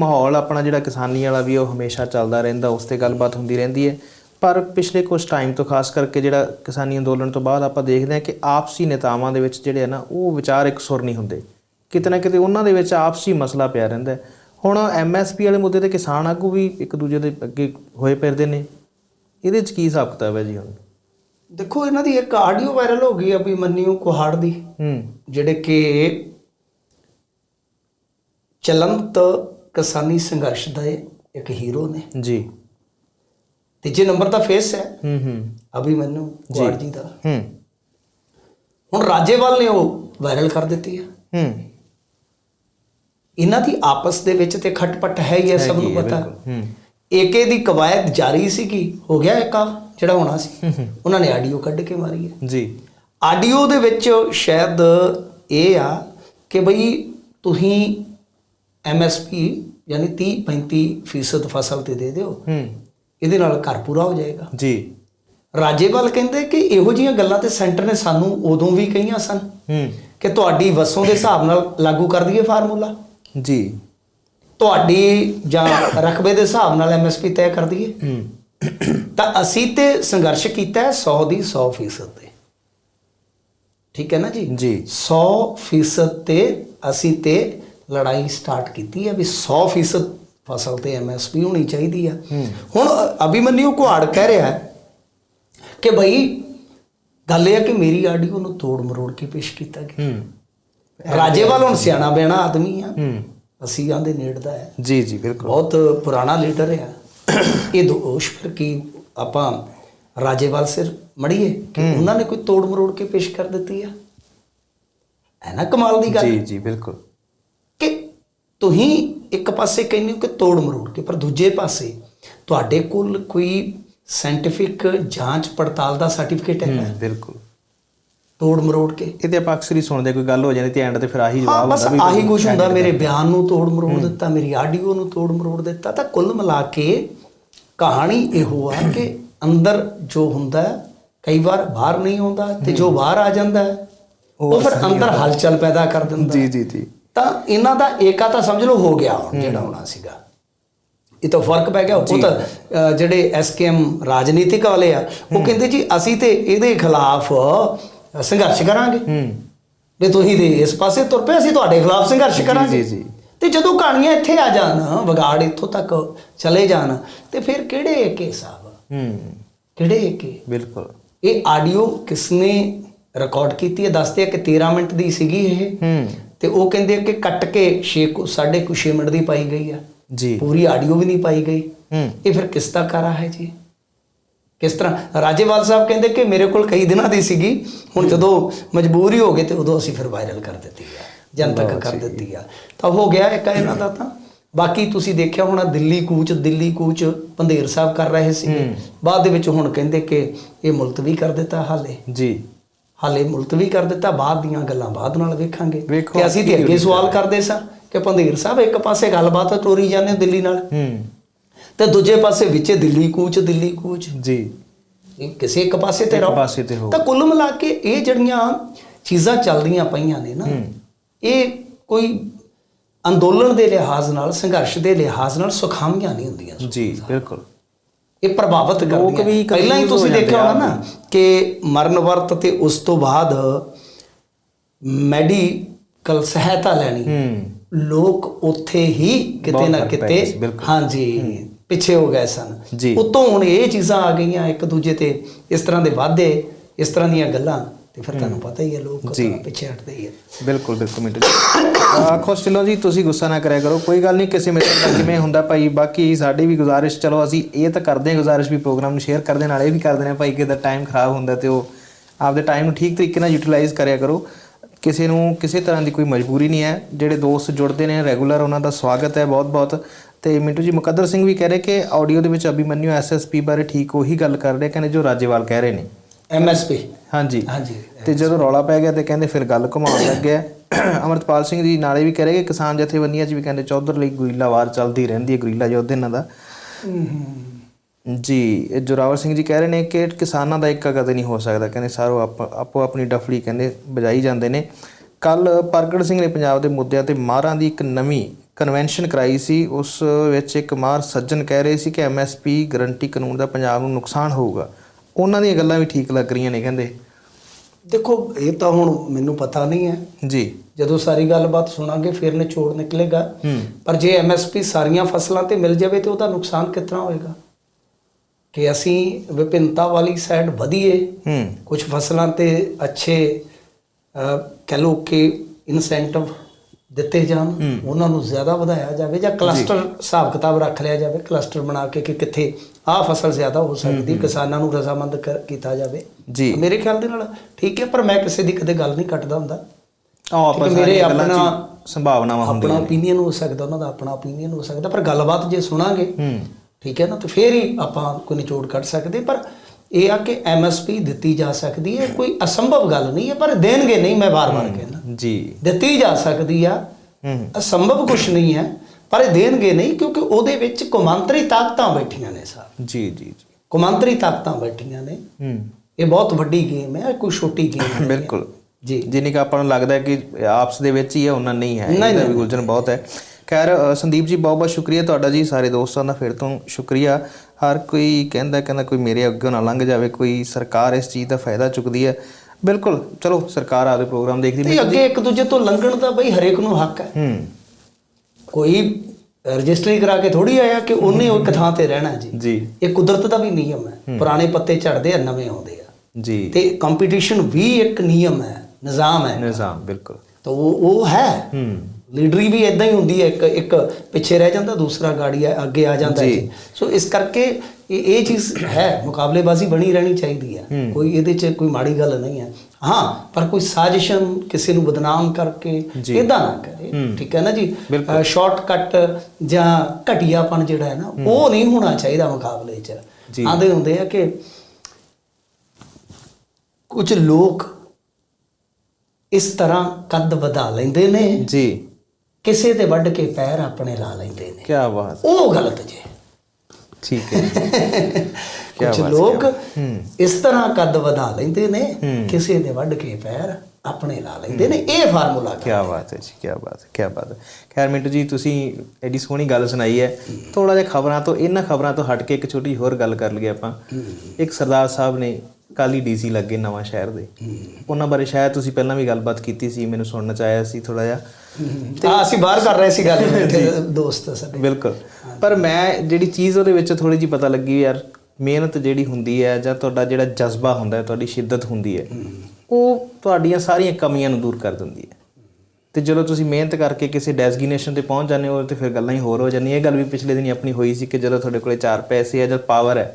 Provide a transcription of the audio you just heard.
ਮਾਹੌਲ ਆਪਣਾ ਜਿਹੜਾ ਕਿਸਾਨੀ ਵਾਲਾ ਵੀ ਉਹ ਹਮੇਸ਼ਾ ਚੱਲਦਾ ਰਹਿੰਦਾ ਉਸ ਤੇ ਗੱਲਬਾਤ ਹੁੰਦੀ ਰਹਿੰਦੀ ਹੈ। ਪਰ ਪਿਛਲੇ ਕੁਝ ਟਾਈਮ ਤੋਂ ਖਾਸ ਕਰਕੇ ਜਿਹੜਾ ਕਿਸਾਨੀ ਅੰਦੋਲਨ ਤੋਂ ਬਾਅਦ ਆਪਾਂ ਦੇਖਦੇ ਹਾਂ ਕਿ ਆਪਸੀ ਨੇਤਾਵਾਂ ਦੇ ਵਿੱਚ ਜਿਹੜੇ ਆ ਨਾ ਉਹ ਵਿਚਾਰ ਇੱਕ ਸੁਰ ਨਹੀਂ ਹੁੰਦੇ। ਕਿਤੇ ਨਾ ਕਿਤੇ ਉਹਨਾਂ ਦੇ ਵਿੱਚ ਆਪਸੀ ਮਸਲਾ ਪਿਆ ਰਹਿੰਦਾ। ਹੁਣ ਐਮਐਸਪੀ ਵਾਲੇ ਮੁੱਦੇ ਤੇ ਕਿਸਾਨ ਆਗੂ ਵੀ ਇੱਕ ਦੂਜੇ ਦੇ ਅੱਗੇ ਹੋਏ ਫਿਰਦੇ ਨੇ। ਇਹਦੇ 'ਚ ਕੀ ਹਿਸਾਬ ਕਿਤਾਬ ਹੈ ਜੀ ਹੁਣ? ਦੇਖੋ ਇਹਨਾਂ ਦੀ ਇੱਕ ਆਡੀਓ ਵਾਇਰਲ ਹੋ ਗਈ ਅਭੀ ਮੰਨਿਓ ਕੁਹਾੜ ਦੀ। ਹੂੰ। ਜਿਹੜੇ ਕਿ ਚਲੰਤ ਕਿਸਾਨੀ ਸੰਘਰਸ਼ ਦੇ ਇੱਕ ਹੀਰੋ ਨੇ। ਜੀ। ਤੀਜੇ ਨੰਬਰ ਦਾ ਫੇਸ ਹੈ। ਹੂੰ ਹੂੰ। ਅਭੀ ਮੰਨਿਓ ਕੁਹਾੜ ਜੀ। ਦਾ। ਹੂੰ। ਹੁਣ ਰਾਜੇਵਾਲ ਨੇ ਉਹ ਵਾਇਰਲ ਕਰ ਦਿੱਤੀ ਹੈ। ਹੂੰ। ਇਹਨਾਂ ਦੀ ਆਪਸ ਦੇ ਵਿੱਚ ਤੇ ਖਟਪਟ ਹੈ ਹੀ ਹੈ ਸਭ ਨੂੰ ਪਤਾ। ਹੂੰ। ਏਕੇ ਦੀ ਕਵਾਇਦ ਜਾਰੀ ਸੀ ਕਿ ਹੋ ਗਿਆ ਏਕਾ ਜਿਹੜਾ ਹੋਣਾ ਸੀ। ਉਹਨਾਂ ਨੇ ਆਡੀਓ ਕੱਢ ਕੇ ਮਾਰੀ ਹੈ। ਜੀ। ਆਡੀਓ ਦੇ ਵਿੱਚ ਸ਼ਾਇਦ ਇਹ ਆ ਕਿ ਬਈ ਤੁਸੀਂ ਐਮਐਸਪੀ ਯਾਨੀ 30 35 ਫੀਸਦ ਫਸਲ ਤੇ ਦੇ ਦਿਓ। ਹੂੰ। ਇਹਦੇ ਨਾਲ ਘਰ ਪੂਰਾ ਹੋ ਜਾਏਗਾ। ਜੀ। ਰਾਜੇਵਾਲ ਕਹਿੰਦੇ ਕਿ ਇਹੋ ਜਿਹੀਆਂ ਗੱਲਾਂ ਤੇ ਸੈਂਟਰ ਨੇ ਸਾਨੂੰ ਉਦੋਂ ਵੀ ਕਹੀਆਂ ਸਨ ਹੂੰ। ਕਿ ਤੁਹਾਡੀ ਵਸੋਂ ਦੇ ਹਿਸਾਬ ਨਾਲ ਲਾਗੂ ਕਰ ਦਈਏ ਫਾਰਮੂਲਾ। ਜੀ। ਤੁਹਾਡੀ ਜਾਂ ਰਕਬੇ ਦੇ ਹਿਸਾਬ ਨਾਲ ਐਮਐਸਪੀ ਤੈਅ ਕਰ ਦਈਏ। ਹੂੰ। ਤਾਂ ਅਸੀਂ ਤੇ ਸੰਘਰਸ਼ ਕੀਤਾ ਹੈ 100 ਦੀ 100 ਫੀਸਦ ਤੇ। ਠੀਕ ਹੈ ਨਾ ਜੀ? ਜੀ। 100 ਫੀਸਦ ਤੇ ਅਸੀਂ ਤੇ ਲੜਾਈ ਸਟਾਰਟ ਕੀਤੀ ਹੈ ਵੀ 100 ਫੀਸਦ ਫਸਲ ਤੇ ਐਮਐਸਪੀ ਹੋਣੀ ਚਾਹੀਦੀ ਆ। ਹੁਣ ਅਭਿਮਨਿਊ ਕੁਹਾੜ ਕਹਿ ਰਿਹਾ ਹੈ ਕਿ ਬਈ ਗੱਲ ਇਹ ਹੈ ਕਿ ਮੇਰੀ ਆਡੀਓ ਨੂੰ ਤੋੜ ਮਰੋੜ ਕੇ ਪੇਸ਼ ਕੀਤਾ ਗਿਆ। ਹੂੰ। ਰਾਜੇਵਾਲ ਹੁਣ ਸਿਆਣਾ ਬਿਆਣਾ ਆਦਮੀ ਆ। ਹੂੰ। ਅਸੀਂ ਆਂਦੇ ਨੇੜਦਾ ਹੈ। ਜੀ ਜੀ ਬਿਲਕੁਲ। ਬਹੁਤ ਪੁਰਾਣਾ ਲੀਡਰ ਹੈ ਇਹ ਦੋਸ਼ ਫਿਰ ਕੀ ਆਪਾਂ ਰਾਜੇਵਾਲ ਸਿਰ ਮੜੀਏ ਕਿ ਉਹਨਾਂ ਨੇ ਕੋਈ ਤੋੜ ਮਰੋੜ ਕੇ ਪੇਸ਼ ਕਰ ਦਿੱਤੀ ਆ? ਹੈ ਨਾ ਕਮਾਲ ਦੀ ਗੱਲ। ਜੀ ਜੀ ਬਿਲਕੁਲ। ਤੁਸੀਂ ਇੱਕ ਪਾਸੇ ਕਹਿੰਦੇ ਹੋ ਕਿ ਤੋੜ ਮਰੋੜ ਕੇ ਪਰ ਦੂਜੇ ਪਾਸੇ ਤੁਹਾਡੇ ਕੋਲ ਕੋਈ ਸਾਇੰਟਿਫਿਕ ਜਾਂਚ ਪੜਤਾਲ ਦਾ ਸਰਟੀਫਿਕੇਟ ਹੈ ਬਿਲਕੁਲ। ਤੋੜ ਮਰੋੜ ਕੇ? ਇਹਦੇ ਆਪਾਂ ਅਕਸਰ ਹੀ ਸੁਣਦੇ ਕੋਈ ਗੱਲ ਹੋ ਜਾਂਦੀ ਤੇ ਐਂਡ ਤੇ ਫਿਰ ਆਹੀ ਜਵਾਬ ਬਸ ਹੁੰਦਾ ਵੀ ਆਹੀ ਕੁਝ ਹੁੰਦਾ ਮੇਰੇ ਬਿਆਨ ਨੂੰ ਤੋੜ ਮਰੋੜ ਦਿੱਤਾ ਮੇਰੀ ਆਡੀਓ ਨੂੰ ਤੋੜ ਮਰੋੜ ਦਿੱਤਾ ਤਾਂ ਕੁੱਲ ਮਿਲਾ ਕੇ ਕਹਾਣੀ ਇਹੋ ਆ ਕਿ ਅੰਦਰ ਜੋ ਹੁੰਦਾ ਹੈ, ਕਈ ਵਾਰ ਬਾਹਰ ਨਹੀਂ ਆਉਂਦਾ ਤੇ ਜੋ ਬਾਹਰ ਆ ਜਾਂਦਾ ਉਹ ਫਿਰ ਅੰਦਰ ਹਲਚਲ ਪੈਦਾ ਕਰ ਦਿੰਦਾ। ਜੀ ਜੀ ਜੀ। ਤਾਂ ਇਹਨਾਂ ਦਾ ਏਕਾ ਤਾਂ ਸਮਝ ਲਓ ਹੋ ਗਿਆ ਜਿਹੜਾ ਹੋਣਾ ਸੀਗਾ। ਇਹ ਤਾਂ ਫ਼ਰਕ ਪੈ ਗਿਆ। ਉਹ ਤਾਂ ਜਿਹੜੇ ਐਸਕੇਐਮ ਰਾਜਨੀਤਿਕ ਵਾਲੇ ਆ ਉਹ ਕਹਿੰਦੇ ਜੀ ਅਸੀਂ ਤੇ ਇਹਦੇ ਖਿਲਾਫ ਸੰਘਰਸ਼ ਕਰਾਂਗੇ। ਹੂੰ। ਵੀ ਤੁਸੀਂ ਦੇ ਇਸ ਪਾਸੇ ਤੁਰ ਪਏ ਅਸੀਂ ਤੁਹਾਡੇ ਖਿਲਾਫ ਸੰਘਰਸ਼ ਕਰਾਂਗੇ। ਜੀ, ਜੀ। ਤੇ ਜਦੋਂ ਕਹਾਣੀਆਂ ਇੱਥੇ ਆ ਜਾਣ ਵਿਗਾੜ ਇੱਥੋਂ ਤੱਕ ਚਲੇ ਜਾਣ ਤੇ ਫਿਰ ਕਿਹੜੇ ਏਕੇ ਸਾਹਿਬ? ਹੂੰ। ਕਿਹੜੇ ਏਕੇ? ਬਿਲਕੁਲ। ਇਹ ਆਡੀਓ ਕਿਸਨੇ ਰਿਕਾਰਡ ਕੀਤੀ ਹੈ? ਦੱਸਦੇ ਆ ਕਿ 13 ਮਿੰਟ ਦੀ ਸੀਗੀ ਇਹ। ਹੂੰ। ਤੇ ਉਹ ਕਹਿੰਦੇ ਕਿ ਕੱਟ ਕੇ 6 ਸਾਢੇ ਕੁ ਛੇ ਮਿੰਟ ਦੀ ਪਾਈ ਗਈ ਆ। ਜੀ। ਪੂਰੀ ਆਡੀਓ ਵੀ ਨਹੀਂ ਪਾਈ ਗਈ। ਹੂੰ। ਇਹ ਫਿਰ ਕਿਸ ਦਾ ਕਾਰਾ ਹੈ ਜੀ? ਕਿਸ ਤਰ੍ਹਾਂ? ਰਾਜੇਵਾਲ ਸਾਹਿਬ ਕਹਿੰਦੇ ਕਿ ਮੇਰੇ ਕੋਲ ਕਈ ਦਿਨਾਂ ਦੀ ਸੀਗੀ। ਹੁਣ ਜਦੋਂ ਮਜਬੂਰੀ ਹੋ ਗਈ ਤੇ ਉਦੋਂ ਅਸੀਂ ਫਿਰ ਵਾਇਰਲ ਕਰ ਦਿੱਤੀ ਆ। ਜਨਤਕ ਕਰ ਦਿੱਤੀ ਆ। ਤਾਂ ਹੋ ਗਿਆ ਇੱਕ ਇਹਨਾਂ ਦਾ ਤਾਂ। ਬਾਕੀ ਤੁਸੀਂ ਦੇਖਿਆ ਹੋਣਾ ਦਿੱਲੀ ਕੂਚ ਦਿੱਲੀ ਕੂਚ ਪੰਧੇਰ ਸਾਹਿਬ ਕਰ ਰਹੇ ਸੀ ਬਾਅਦ ਦੇ ਵਿੱਚ ਹੁਣ ਕਹਿੰਦੇ ਕਿ ਇਹ ਮੁਲਤਵੀ ਕਰ ਦਿੱਤਾ ਹਾਲੇ। ਜੀ। ਹਾਲੇ ਮੁਲਤਵੀ ਕਰ ਦਿੱਤਾ ਬਾਅਦ ਦੀਆਂ ਗੱਲਾਂ ਬਾਅਦ ਨਾਲ ਵੇਖਾਂਗੇ। ਵੇਖੋ ਕਿ ਅਸੀਂ ਤੇ ਅੱਗੇ ਸਵਾਲ ਕਰਦੇ ਸਾਂ ਕਿ ਪੰਧੇਰ ਸਾਹਿਬ ਇੱਕ ਪਾਸੇ ਗੱਲਬਾਤ ਤੋਰੀ ਜਾਂਦੇ ਦਿੱਲੀ ਨਾਲ ਹੂੰ। ਤੇ ਦੂਜੇ ਪਾਸੇ ਵਿੱਚੇ ਦਿੱਲੀ ਕੂਚ ਦਿੱਲੀ ਕੂਚ। ਜੀ। ਕਿਸੇ ਇੱਕ ਪਾਸੇ ਤੇ ਰਹੋ। ਪਾਸੇ ਤੇ ਹੋ ਤਾਂ ਕੁੱਲ ਮਿਲਾ ਕੇ ਇਹ ਜਿਹੜੀਆਂ ਚੀਜ਼ਾਂ ਚੱਲਦੀਆਂ ਪਈਆਂ ਨੇ ਨਾ ਇਹ ਕੋਈ ਅੰਦੋਲਨ ਦੇ ਲਿਹਾਜ਼ ਨਾਲ ਸੰਘਰਸ਼ ਦੇ ਲਿਹਾਜ਼ ਨਾਲ ਸੁਖਾਮੀਆਂ ਨਹੀਂ ਹੁੰਦੀਆਂ। ਜੀ ਬਿਲਕੁਲ। ਇਹ ਪ੍ਰਭਾਵਿਤ ਕਰਦੀਆਂ ਵੀ ਪਹਿਲਾਂ ਹੀ ਤੁਸੀਂ ਦੇਖਿਆ ਹੋਣਾ ਨਾ ਕਿ ਮਰਨ ਵਰਤ ਤੇ ਉਸ ਤੋਂ ਬਾਅਦ ਮੈਡੀਕਲ ਸਹਾਇਤਾ ਲੈਣੀ। ਲੋਕ ਉੱਥੇ ਹੀ ਕਿਤੇ ਨਾ ਕਿਤੇ। ਹਾਂਜੀ ਪਿੱਛੇ ਹੋ ਗਏ ਸਨ। ਉਤੋਂ ਹੁਣ ਇਹ ਚੀਜ਼ਾਂ ਆ ਗਈਆਂ ਇੱਕ ਦੂਜੇ ਤੇ ਇਸ ਤਰ੍ਹਾਂ ਦੇ ਵਾਅਦੇ ਇਸ ਤਰ੍ਹਾਂ ਦੀਆਂ ਗੱਲਾਂ। ਤੇ ਫਿਰ ਤੁਹਾਨੂੰ ਪਤਾ ਹੀ ਹੈ ਲੋਕ ਪਿੱਛੇ ਹਟਦੇ ਹੀ ਹੈ ਬਿਲਕੁਲ ਬਿਲਕੁਲ ਮਿੰਟੂ ਜੀ। ਆਖੋ ਚਲੋ ਜੀ ਤੁਸੀਂ ਗੁੱਸਾ ਨਾ ਕਰਿਆ ਕਰੋ। ਕੋਈ ਗੱਲ ਨਹੀਂ ਕਿਸੇ ਮਿੱਤਰ ਦਾ ਜਿਵੇਂ ਹੁੰਦਾ ਭਾਈ? ਬਾਕੀ ਸਾਡੀ ਵੀ ਗੁਜ਼ਾਰਿਸ਼ ਚਲੋ ਅਸੀਂ ਇਹ ਤਾਂ ਕਰਦੇ ਹਾਂ ਗੁਜ਼ਾਰਿਸ਼ ਵੀ ਪ੍ਰੋਗਰਾਮ ਨੂੰ ਸ਼ੇਅਰ ਕਰਦੇ ਨਾਲ ਇਹ ਵੀ ਕਰਦੇ ਨੇ ਭਾਈ ਕਿਤੇ ਟਾਈਮ ਖਰਾਬ ਹੁੰਦਾ ਤੇ ਉਹ ਆਪਦੇ ਟਾਈਮ ਨੂੰ ਠੀਕ ਤਰੀਕੇ ਨਾਲ ਯੂਟਿਲਾਈਜ਼ ਕਰਿਆ ਕਰੋ। ਕਿਸੇ ਨੂੰ ਕਿਸੇ ਤਰ੍ਹਾਂ ਦੀ ਕੋਈ ਮਜਬੂਰੀ ਨਹੀਂ ਹੈ। ਜਿਹੜੇ ਦੋਸਤ ਜੁੜਦੇ ਨੇ ਰੈਗੂਲਰ ਉਹਨਾਂ ਦਾ ਸਵਾਗਤ ਹੈ ਬਹੁਤ-ਬਹੁਤ। ਤੇ ਮਿੰਟੂ ਜੀ ਮੁਕੱਦਰ ਸਿੰਘ ਵੀ ਕਹਿ ਰਹੇ ਕਿ ਆਡੀਓ ਦੇ ਵਿੱਚ ਅਭਿਮਨਿਊ ਐਸਐਸਪੀ ਬਾਰੇ ਠੀਕ ਉਹੀ ਗੱਲ ਕਰ ਰਹੇ ਕਹਿੰਦੇ ਜੋ ਰਾਜੇਵਾਲ ਕਹਿ ਰਹੇ ਨੇ। ਐਮਐਸਪੀ ਹਾਂਜੀ। ਹਾਂਜੀ। ਤੇ ਜਦੋਂ ਰੌਲਾ ਪੈ ਗਿਆ ਤੇ ਕਹਿੰਦੇ ਫਿਰ ਗੱਲ ਘੁਮਾਉਣ ਲੱਗ। ਗਿਆ ਅਮਰਤਪਾਲ ਸਿੰਘ ਜੀ ਨਾਲੇ ਵੀ ਕਹਿ ਰਹੇ ਕਿ ਕਿਸਾਨ ਜਥੇਬੰਦੀਆਂ 'ਚ ਵੀ ਕਹਿੰਦੇ ਚੌਧਰ ਲਈ ਗੁਰੀਲਾ ਵਾਰ ਚੱਲਦੀ ਰਹਿੰਦੀ ਹੈ ਗੁਰੀਲਾ ਯੁੱਧ ਇਹਨਾਂ ਦਾ। ਜੀ ਇਹ ਜੋਰਾਵਰ ਸਿੰਘ ਜੀ ਕਹਿ ਰਹੇ ਨੇ ਕਿ ਕਿਸਾਨਾਂ ਦਾ ਇੱਕ ਕਦੇ ਨਹੀਂ ਹੋ ਸਕਦਾ। ਕਹਿੰਦੇ ਸਾਰੋ ਆਪ- ਆਪੋ ਆਪਣੀ ਡਫਲੀ ਕਹਿੰਦੇ ਵਜਾਈ ਜਾਂਦੇ ਨੇ। ਕੱਲ ਪ੍ਰਗਟ ਸਿੰਘ ਨੇ ਪੰਜਾਬ ਦੇ ਮੁੱਦਿਆਂ ਤੇ ਮਾਰਾਂ ਦੀ ਇੱਕ ਨਵੀਂ ਕਨਵੈਨਸ਼ਨ ਕਰਾਈ ਸੀ। ਉਸ ਵਿੱਚ ਇੱਕ ਮਾਰ ਸੱਜਣ ਕਹਿ ਰਹੇ ਸੀ ਕਿ ਐਮਐਸਪੀ ਗਰੰਟੀ ਕਾਨੂੰਨ ਦਾ ਪੰਜਾਬ ਨੂੰ ਨੁਕਸਾਨ ਹੋਊਗਾ। ਉਹਨਾਂ ਦੀਆਂ ਗੱਲਾਂ ਵੀ ਠੀਕ ਲੱਗ ਰਹੀਆਂ ਨੇ ਕਹਿੰਦੇ। ਦੇਖੋ ਇਹ ਤਾਂ ਹੁਣ ਮੈਨੂੰ ਪਤਾ ਨਹੀਂ ਹੈ। ਜੀ। ਜਦੋਂ ਸਾਰੀ ਗੱਲਬਾਤ ਸੁਣਾਂਗੇ ਫਿਰ ਨਿਚੋੜ ਨਿਕਲੇਗਾ। ਪਰ ਜੇ ਐਮਐਸਪੀ ਸਾਰੀਆਂ ਫਸਲਾਂ ਤੇ ਮਿਲ ਜਾਵੇ ਤੇ ਉਹਦਾ ਨੁਕਸਾਨ ਕਿਤਨਾ ਹੋਏਗਾ? ਕਿ ਅਸੀਂ ਵਿਭਿੰਨਤਾ ਵਾਲੀ ਸਾਈਡ ਵਧੀਏ ਕੁਝ ਫਸਲਾਂ ਤੇ ਅੱਛੇ ਕਹਿ ਲਓ ਕਿ ਇਨਸੈਂਟਿਵ ਦਿੱਤੇ ਜਾਣ ਉਹਨਾਂ ਨੂੰ ਜ਼ਿਆਦਾ ਵਧਾਇਆ ਜਾਵੇ ਜਾਂ ਕਲਸਟਰ ਹਿਸਾਬ ਕਿਤਾਬ ਰੱਖ ਲਿਆ ਜਾਵੇ ਕਲਸਟਰ ਬਣਾ ਕੇ ਕਿ ਕਿੱਥੇ ਆਹ ਫਸਲ ਜ਼ਿਆਦਾ ਹੋ ਸਕਦੀ ਕਿਸਾਨਾਂ ਨੂੰ ਰਜ਼ਾਮੰਦ ਕੀਤਾ ਜਾਵੇ। ਜੀ। ਮੇਰੇ ਖਿਆਲ ਦੇ ਨਾਲ ਠੀਕ ਹੈ ਪਰ ਮੈਂ ਕਿਸੇ ਦੀ ਕਦੇ ਗੱਲ ਨਹੀਂ ਕੱਟਦਾ ਹੁੰਦਾ। ਆਹ ਆਪਾਂ ਠੀਕ ਹੈ, ਮੇਰੇ ਆਪਣਾ- ਸੰਭਾਵਨਾਵਾਂ ਆਪਣਾ ਹੁੰਦੀਆਂ ਨੇ। ਓਪੀਨੀਅਨ ਹੋ ਸਕਦਾ ਉਹਨਾਂ ਦਾ ਆਪਣਾ ਓਪੀਨੀਅਨ ਹੋ ਸਕਦਾ ਪਰ ਗੱਲਬਾਤ ਜੇ ਸੁਣਾਂਗੇ ਠੀਕ ਹੈ ਨਾ ਤੇ ਫੇਰ ਹੀ ਆਪਾਂ ਕੋਈ ਨਿਚੋੜ ਕੱਢ ਸਕਦੇ ਪਰ ਇਹ ਆ ਕਿ ਐਮਐਸਪੀ ਦਿੱਤੀ ਜਾ ਸਕਦੀ ਹੈ ਕੋਈ ਅਸੰਭਵ ਗੱਲ ਨਹੀਂ ਹੈ ਪਰ ਦੇਣਗੇ ਨਹੀਂ ਮੈਂ ਵਾਰ-ਵਾਰ ਕਹਿੰਦਾ ਜੀ। ਦਿੱਤੀ ਜਾ ਸਕਦੀ ਆ। ਅਸੰਭਵ ਕੁਝ ਨਹੀਂ ਹੈ ਪਰ ਇਹ ਦੇਣਗੇ ਨਹੀਂ ਕਿਉਂਕਿ ਉਹਦੇ ਵਿੱਚ ਕੌਮਾਂਤਰੀ ਤਾਕਤਾਂ ਬੈਠੀਆਂ ਨੇ ਸਾਹਿਬ ਜੀ ਜੀ ਜੀ। ਕੌਮਾਂਤਰੀ ਤਾਕਤਾਂ ਬੈਠੀਆਂ ਨੇ। ਹੂੰ। ਇਹ ਬਹੁਤ ਵੱਡੀ ਗੇਮ ਹੈ ਕੋਈ ਛੋਟੀ ਗੇਮ ਨਹੀਂ ਬਿਲਕੁਲ। ਜੀ। ਜਿੰਨੀ ਕਿ ਆਪਾਂ ਨੂੰ ਲੱਗਦਾ ਹੈ ਕਿ ਆਪਸ ਦੇ ਵਿੱਚ ਹੀ ਹੈ ਉਹਨਾਂ ਨਹੀਂ ਹੈ। ਇਹਦਾ ਵੀ ਗੁਲਜਨ ਬਹੁਤ ਹੈ। ਖੈਰ ਸੰਦੀਪ ਜੀ ਬਹੁਤ ਬਹੁਤ ਸ਼ੁਕਰੀਆ ਤੁਹਾਡਾ ਜੀ। ਸਾਰੇ ਦੋਸਤਾਂ ਦਾ ਫਿਰ ਤੋਂ ਸ਼ੁਕਰੀਆ। ਹਰ ਕੋਈ ਕਹਿੰਦਾ ਕਹਿੰਦਾ ਕੋਈ ਮੇਰੇ ਅੱਗੇ ਨਾ ਲੰਘ ਜਾਵੇ ਕੋਈ ਸਰਕਾਰ ਇਸ ਚੀਜ਼ ਦਾ ਫਾਇਦਾ ਚੁੱਕਦੀ ਹੈ। ਬਿਲਕੁਲ ਚਲੋ ਸਰਕਾਰ ਆਪਦੇ ਪ੍ਰੋਗਰਾਮ ਦੇਖਦੀ ਤੇ ਅੱਗੇ ਇੱਕ ਦੂਜੇ ਤੋਂ ਲੰਘਣ ਦਾ ਬਈ ਹਰੇਕ ਨੂੰ ਹੱਕ ਹੈ। ਹੂੰ। ਕੋਈ ਰਜਿਸਟਰੀ ਕਰਾ ਕੇ ਥੋੜੀ ਆਇਆ ਕਿ ਉਹਨੇ ਉਹ ਇੱਕ ਥਾਂ ਤੇ ਰਹਿਣਾ ਜੀ। ਜੀ। ਇਹ ਕੁਦਰਤ ਦਾ ਵੀ ਨਿਯਮ ਹੈ। ਪੁਰਾਣੇ ਪੱਤੇ ਝੜਦੇ ਆ ਨਵੇਂ ਆਉਂਦੇ ਆ। ਜੀ। ਤੇ ਕੰਪੀਟੀਸ਼ਨ ਵੀ ਇੱਕ ਨਿਯਮ ਹੈ ਨਿਜ਼ਾਮ ਹੈ। ਨਿਜ਼ਾਮ ਬਿਲਕੁਲ। ਤਾਂ ਉਹ ਉਹ ਹੈ। ਹੂੰ। ਲੀਡਰੀ ਵੀ ਇਦਾਂ ਹੀ ਹੁੰਦੀ ਹੈ। ਇੱਕ ਇੱਕ ਪਿੱਛੇ ਰਹਿ ਜਾਂਦਾ ਦੂਸਰਾ ਗਾੜੀ ਆ- ਅੱਗੇ ਆ ਜਾਂਦਾ ਹੈ ਸੋ ਇਸ ਕਰਕੇ ਇਹ ਇਹ ਚੀਜ਼ ਹੈ ਮੁਕਾਬਲੇਬਾਜ਼ੀ ਬਣੀ ਰਹਿਣੀ ਚਾਹੀਦੀ ਹੈ। ਕੋਈ ਇਹਦੇ 'ਚ ਕੋਈ ਮਾੜੀ ਗੱਲ ਨਹੀਂ ਹੈ। ਹਾਂ ਪਰ ਕੋਈ ਸਾਜ਼ਿਸ਼ਨ ਕਿਸੇ ਨੂੰ ਬਦਨਾਮ ਕਰਕੇ। ਇਦਾਂ ਨਾ ਕਰੇ। ਠੀਕ ਹੈ ਨਾ ਜੀ। ਸ਼ਾਰਟਕਟ ਜਾਂ ਘਟੀਆਪਨ ਜਿਹੜਾ ਹੈ ਨਾ ਉਹ ਨਹੀਂ ਹੋਣਾ ਚਾਹੀਦਾ ਮੁਕਾਬਲੇ 'ਚ। ਆਂਦੇ ਹੁੰਦੇ ਆ ਕਿ ਕੁਝ ਲੋਕ ਇਸ ਤਰ੍ਹਾਂ ਕੱਦ ਵਧਾ ਲੈਂਦੇ ਨੇ ਜੀ। ਕਿਸੇ ਦੇ ਵੱਢ ਕੇ ਪੈਰ ਆਪਣੇ ਲਾ ਲੈਂਦੇ ਨੇ। ਕੀ ਬਾਤ। ਉਹ ਗਲਤ ਜੇ। ਠੀਕ ਹੈ। ਕੁਝ ਲੋਕ ਇਸ ਤਰ੍ਹਾਂ ਕੱਦ ਵਧਾ ਲੈਂਦੇ ਨੇ। ਕਿਸੇ ਦੇ ਵੱਢ ਕੇ ਪੈਰ ਆਪਣੇ ਲਾ ਲੈਂਦੇ ਨੇ। ਇਹ ਫਾਰਮੂਲਾ ਕੀ ਬਾਤ ਹੈ ਜੀ ਕੀ ਬਾਤ ਹੈ ਕੀ ਬਾਤ ਹੈ। ਖੈਰ ਮਿੰਟੂ ਜੀ ਤੁਸੀਂ ਐਡੀ ਸੋਹਣੀ ਗੱਲ ਸੁਣਾਈ ਹੈ। ਥੋੜਾ ਜਿਹਾ ਖਬਰਾਂ ਤੋਂ ਇਹਨਾਂ ਖਬਰਾਂ ਤੋਂ ਹਟ ਕੇ ਇੱਕ ਛੋਟੀ ਹੋਰ ਗੱਲ ਕਰ ਲਈਏ ਆਪਾਂ। ਇੱਕ ਸਰਦਾਰ ਸਾਹਿਬ ਨੇ ਕਾਲੀ ਡੀਸੀ ਲੱਗੇ ਨਵਾਂ ਸ਼ਹਿਰ ਦੇ। ਉਹਨਾਂ ਬਾਰੇ ਸ਼ਾਇਦ ਤੁਸੀਂ ਪਹਿਲਾਂ ਵੀ ਗੱਲਬਾਤ ਕੀਤੀ ਸੀ ਮੈਨੂੰ ਸੁਣਨ ਚ ਆਇਆ ਸੀ ਥੋੜਾ ਜਿਹਾ। ਹਾਂ ਅਸੀਂ ਬਾਹਰ ਕਰ ਰਹੇ ਸੀ ਗੱਲ ਦੋਸਤ ਸਾਡੇ। ਬਿਲਕੁਲ। ਪਰ ਮੈਂ ਜਿਹੜੀ ਚੀਜ਼ ਉਹਦੇ ਵਿੱਚ ਥੋੜੀ ਜੀ ਪਤਾ ਲੱਗੀ ਯਾਰ ਮਿਹਨਤ ਜਿਹੜੀ ਹੁੰਦੀ ਹੈ ਜਾਂ ਤੁਹਾਡਾ ਜਿਹੜਾ ਜਜ਼ਬਾ ਹੁੰਦਾ ਹੈ ਤੁਹਾਡੀ ਸ਼ਿੱਦਤ ਹੁੰਦੀ ਹੈ ਉਹ ਤੁਹਾਡੀਆਂ ਸਾਰੀਆਂ ਕਮੀਆਂ ਨੂੰ ਦੂਰ ਕਰ ਦਿੰਦੀ ਹੈ। ਤੇ ਜਦੋਂ ਤੁਸੀਂ ਮਿਹਨਤ ਕਰਕੇ ਕਿਸੇ ਡੈਜ਼ਿਗਨੇਸ਼ਨ ਤੇ ਪਹੁੰਚ ਜਾਂਦੇ ਹੋ ਤੇ ਫਿਰ ਗੱਲਾਂ ਹੀ ਹੋਰ ਹੋ ਜਾਂਦੀਆਂ। ਇਹ ਗੱਲ ਵੀ ਪਿਛਲੇ ਦਿਨੀ ਆਪਣੀ ਹੋਈ ਸੀ ਕਿ ਜਦੋਂ ਤੁਹਾਡੇ ਕੋਲੇ ਚਾਰ ਪੈਸੇ ਹੈ ਜਾਂ ਪਾਵਰ ਹੈ